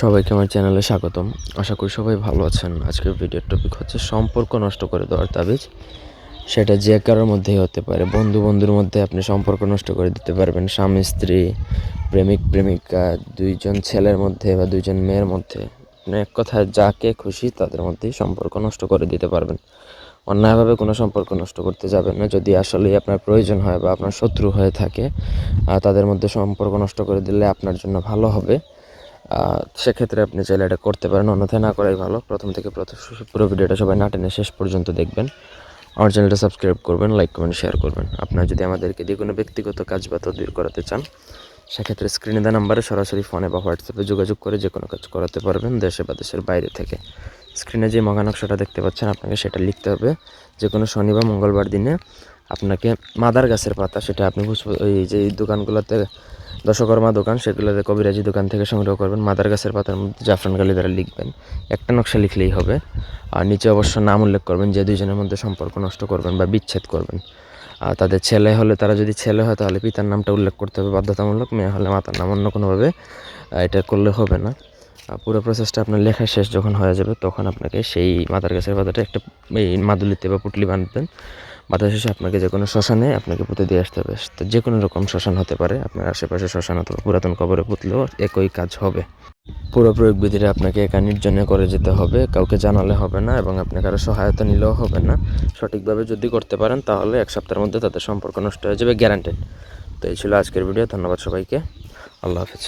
সবাইকে আমার চ্যানেলে স্বাগতম। আশা করি সবাই ভালো আছেন। আজকের ভিডিওর টপিক হচ্ছে সম্পর্ক নষ্ট করে দেওয়ার তাবিজ। সেটা যে কারোর মধ্যেই হতে পারে। বন্ধু বন্ধুর মধ্যে আপনি সম্পর্ক নষ্ট করে দিতে পারবেন। স্বামী, স্ত্রী, প্রেমিক, প্রেমিকা, দুইজন ছেলের মধ্যে বা দুইজন মেয়ের মধ্যে। আপনি এক কথায় যাকে খুশি তাদের মধ্যেই সম্পর্ক নষ্ট করে দিতে পারবেন। অন্যায়ভাবে কোনো সম্পর্ক নষ্ট করতে যাবেন না। যদি আসলেই আপনার প্রয়োজন হয় বা আপনার শত্রু হয়ে থাকে তাদের মধ্যে সম্পর্ক নষ্ট করে দিলে আপনার জন্য ভালো হবে। সেক্ষেত্রে আপনি চাইলে এটা করতে পারেন। অন্যথায় না করাই ভালো। প্রথম থেকে প্রথম পুরো ভিডিওটা সবাই না টেনে শেষ পর্যন্ত দেখবেন। আমার চ্যানেলটা সাবস্ক্রাইব করবেন, লাইক, কমেন্ট, শেয়ার করবেন। আপনারা যদি আমাদেরকে দিয়ে কোনো ব্যক্তিগত কাজ বা তদবির করাতে চান, সেক্ষেত্রে স্ক্রিনে দেওয়া নাম্বারে সরাসরি ফোনে বা হোয়াটসঅ্যাপে যোগাযোগ করে যে কোনো কাজ করাতে পারবেন দেশে বা দেশের বাইরে থেকে। স্ক্রিনে যে মগা নকশাটা দেখতে পাচ্ছেন, আপনাকে সেটা লিখতে হবে। যে কোনো শনি বা মঙ্গলবার দিনে আপনাকে মাদার গাছের পাতা, সেটা আপনি ওই যে দোকানগুলোতে দশকর্মা দোকান সেগুলোতে কবিরাজি দোকান থেকে সংগ্রহ করবেন, মাদার গাছের পাতার মধ্যে জাফরান গালি দ্বারা লিখবেন। একটা নকশা লিখলেই হবে। আর নিচে অবশ্য নাম উল্লেখ করবেন, যে দুইজনের মধ্যে সম্পর্ক নষ্ট করবেন বা বিচ্ছেদ করবেন। আর তাদের ছেলে হলে, তারা যদি ছেলে হয়, তাহলে পিতার নামটা উল্লেখ করতে হবে, বাধ্যতামূলক। মেয়ে হলে মাতার নাম অন্য কোনোভাবে এটা করলে হবে না। আর পুরো প্রসেসটা আপনার লেখা শেষ যখন হয়ে যাবে, তখন আপনাকে সেই মাদার গাছের পাতাটা একটা এই মাদুলিতে বা পুটলি বাঁধবেন। বাতাস শেষে আপনাকে যে কোনো শ্মশানে আপনাকে পুঁতে দিয়ে আসতে হবে। তো যে কোনো রকম শ্মশান হতে পারে। আপনার আশেপাশে শ্মশান অথবা পুরাতন কবরে পুতলেও একই কাজ হবে। পুরো প্রয়োগ বিধিটা আপনাকে একা নির্জনে করে যেতে হবে। কাউকে জানালে হবে না এবং আপনি কারও সহায়তা নিলেও হবে না। সঠিকভাবে যদি করতে পারেন, তাহলে এক সপ্তাহের মধ্যে তাদের সম্পর্ক নষ্ট হয়ে যাবে গ্যারান্টেড তো এই ছিল আজকের ভিডিও। ধন্যবাদ সবাইকে। আল্লাহ হাফিজ।